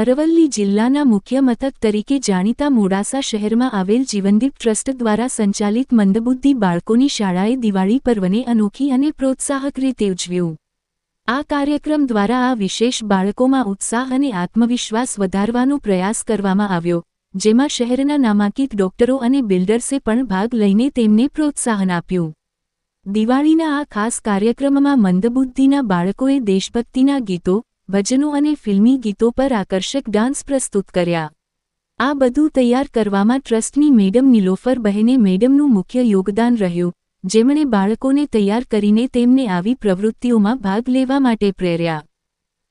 અરવલ્લી જિલ્લાના મુખ્ય મથક તરીકે જાણીતા મોડાસા શહેરમાં આવેલ જીવનદીપ ટ્રસ્ટ દ્વારા સંચાલિત મંદબુદ્ધિ બાળકોની શાળાએ દિવાળી પર્વને અનોખી અને પ્રોત્સાહક રીતે ઉજવ્યું. આ કાર્યક્રમ દ્વારા આ વિશેષ બાળકોમાં ઉત્સાહ અને આત્મવિશ્વાસ વધારવાનો પ્રયાસ કરવામાં આવ્યો, જેમાં શહેરના નામાંકિત ડોક્ટરો અને બિલ્ડર્સે પણ ભાગ લઈને તેમને પ્રોત્સાહન આપ્યું. દિવાળીના આ ખાસ કાર્યક્રમમાં મંદબુદ્ધિના બાળકોએ દેશભક્તિના ગીતો ભજનો અને ફિલ્મી ગીતો પર આકર્ષક ડાન્સ પ્રસ્તુત કર્યા. આ બધું તૈયાર કરવામાં ટ્રસ્ટની મેડમ નિલોફર બહેને મેડમનું મુખ્ય યોગદાન રહ્યું, જેમણે બાળકોને તૈયાર કરીને તેમને આવી પ્રવૃત્તિઓમાં ભાગ લેવા માટે પ્રેર્યા.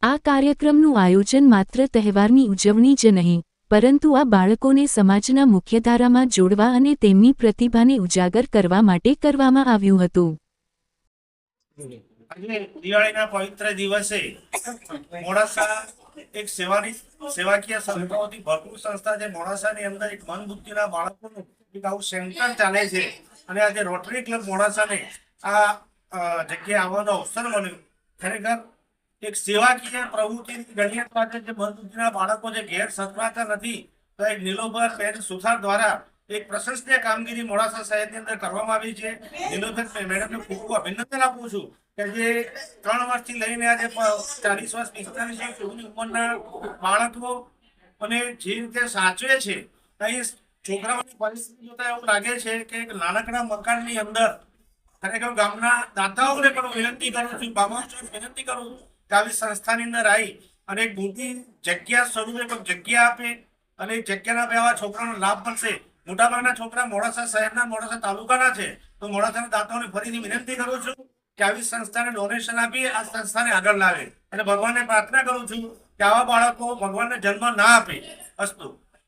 આ કાર્યક્રમનું આયોજન માત્ર તહેવારની ઉજવણી જ નહીં, પરંતુ આ બાળકોને સમાજના મુખ્યધારામાં જોડવા અને તેમની પ્રતિભાને ઉજાગર કરવા માટે કરવામાં આવ્યું હતું. આજે દિવાળીના પવિત્ર દિવસે મોડાસા એક સેવાની સેવાકીય સંસ્થાઓથી ભરપૂર સંસ્થા છે. મોડાસાની અંદર એક મન બુદ્ધિના બાળકોનું એક આવું સેન્ટર ચાલે છે. અને આજે રોટરી ક્લબ મોડાસાને આ જગ્યાએ આવવાનો અવસર મળ્યો. ખરેખર એક સેવાકીય પ્રવૃત્તિ ગણ્ય પાસે જે મન બુદ્ધિના બાળકો જે ઘેર સચવાતા નથી, તો એક નીલોભર બેન સુથાર દ્વારા એક પ્રશંસનીય કામગીરી મોડાસા શહેરની અંદર કરવામાં આવી છે. નીલોભર મેડમને ખૂબ ખૂબ અભિનંદન આપું છું. કે જે ત્રણ વર્ષથી લઈને આજે ચાલીસ વર્ષ, પિસ્તાલીસ વર્ષ સુધીની ઉંમરના બાળકો અને જે રીતે સાચવે છે અહીં છોકરાઓની પરિસ્થિતિ જોતા એવું લાગે છે કે નાનકડા મકાનની અંદર ખરેખર ગામના દાતાઓને પણ વિનંતી કરું છું, બાબાઓને વિનંતી કરું કે આવી સંસ્થાની અંદર આવી અને એક મોટી જગ્યા સ્વરૂપે પણ જગ્યા આપે અને જગ્યાના બે આવા છોકરાનો લાભ મળશે. મોટાભાગના છોકરા મોડાસા શહેરના, મોડાસા તાલુકાના છે. તો મોડાસાના દાતાઓને ફરીથી વિનંતી કરું છું કે આવી સંસ્થાને ડોનેશન આપી આ સંસ્થાને આગળ લાવે. અને ભગવાનને પ્રાર્થના કરું છું કે આવા બાળકો ભગવાનને જન્મ ના આપે અસ્તુ.